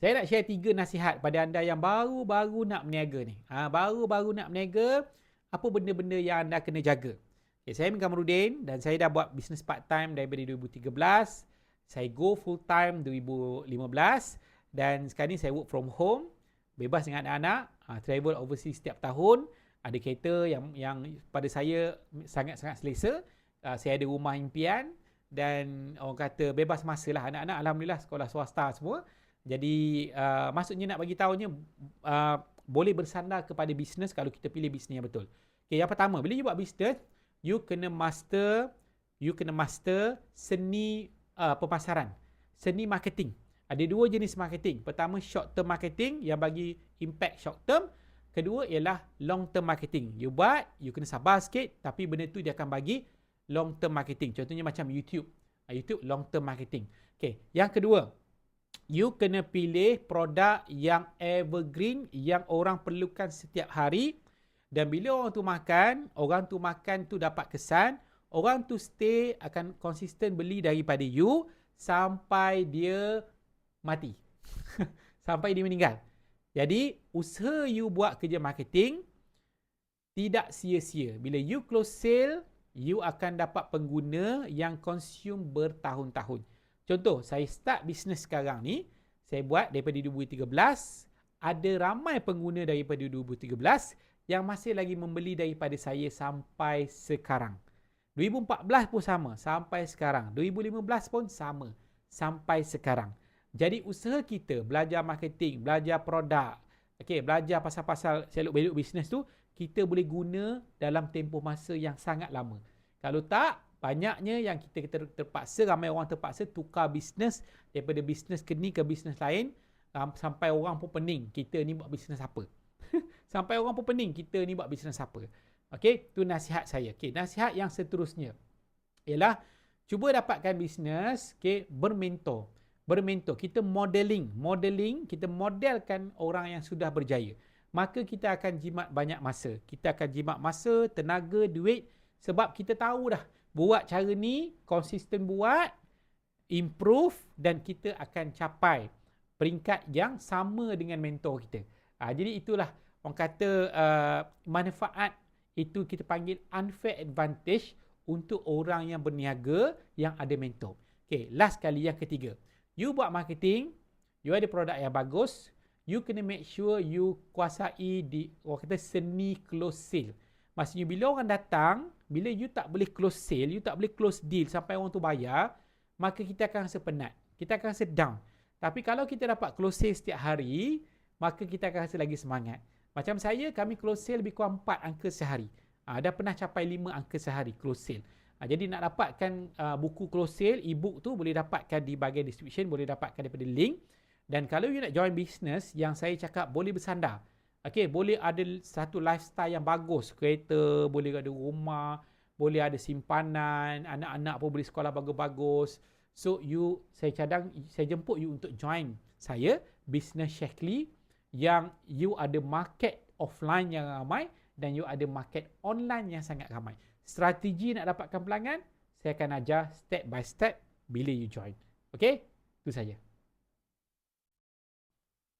Saya nak share tiga nasihat pada anda yang baru-baru nak berniaga ni. Ha, baru-baru nak berniaga, apa benda-benda yang anda kena jaga. Okay, saya Min Kamarudin dan saya dah buat bisnes part-time daripada 2013. Saya go full-time 2015 dan sekarang ni saya work from home. Bebas dengan anak-anak. Ha, travel overseas setiap tahun. Ada kereta yang yang pada saya sangat-sangat selesa. Uh, saya ada rumah impian dan orang kata bebas masa lah anak-anak Alhamdulillah sekolah swasta semua jadi uh, maksudnya nak bagi tahunya uh, boleh bersandar kepada bisnes kalau kita pilih bisnes yang betul okay, yang pertama bila you buat bisnes you kena master you kena master seni uh, pemasaran seni marketing ada dua jenis marketing pertama short term marketing yang bagi impact short term kedua ialah long term marketing you buat you kena sabar sikit tapi benda tu dia akan bagi long term marketing. Contohnya macam YouTube. Ah, YouTube long term marketing. Okay. Yang kedua, you kena pilih produk yang evergreen yang orang perlukan setiap hari dan bila orang tu makan, orang tu makan tu dapat kesan, orang tu stay akan konsisten beli daripada you sampai dia mati. sampai dia meninggal. Jadi, usaha you buat kerja marketing tidak sia-sia. Bila you close sale, you akan dapat pengguna yang consume bertahun-tahun. Contoh, saya start bisnes sekarang ni, saya buat daripada 2013, ada ramai pengguna daripada 2013 yang masih lagi membeli daripada saya sampai sekarang. 2014 pun sama, sampai sekarang. 2015 pun sama, sampai sekarang. Jadi usaha kita belajar marketing, belajar produk, okay, belajar pasal-pasal seluk beluk bisnes tu, kita boleh guna dalam tempoh masa yang sangat lama. Kalau tak, banyaknya yang kita ter, terpaksa, ramai orang terpaksa tukar bisnes daripada bisnes ke ni ke bisnes lain sampai orang pun pening kita ni buat bisnes apa. sampai orang pun pening kita ni buat bisnes apa. Okey, tu nasihat saya. Okey, nasihat yang seterusnya ialah cuba dapatkan bisnes, okey, bermentor. Bermentor, kita modeling, modeling, kita modelkan orang yang sudah berjaya maka kita akan jimat banyak masa. Kita akan jimat masa, tenaga, duit sebab kita tahu dah buat cara ni, konsisten buat, improve dan kita akan capai peringkat yang sama dengan mentor kita. Ha, jadi itulah orang kata uh, manfaat itu kita panggil unfair advantage untuk orang yang berniaga yang ada mentor. Okay, last kali yang ketiga. You buat marketing, you ada produk yang bagus, you kena make sure you kuasai di orang kata seni close sale. Maksudnya bila orang datang, bila you tak boleh close sale, you tak boleh close deal sampai orang tu bayar, maka kita akan rasa penat. Kita akan rasa down. Tapi kalau kita dapat close sale setiap hari, maka kita akan rasa lagi semangat. Macam saya, kami close sale lebih kurang 4 angka sehari. Ha, dah pernah capai 5 angka sehari close sale. Ha, jadi nak dapatkan uh, buku close sale, e-book tu boleh dapatkan di bahagian description, boleh dapatkan daripada link. Dan kalau you nak join business yang saya cakap boleh bersandar. Okay, boleh ada satu lifestyle yang bagus. Kereta, boleh ada rumah, boleh ada simpanan, anak-anak pun boleh sekolah bagus-bagus. So you, saya cadang, saya jemput you untuk join saya, Business Shekli, yang you ada market offline yang ramai dan you ada market online yang sangat ramai. Strategi nak dapatkan pelanggan, saya akan ajar step by step bila you join. Okay, itu saja.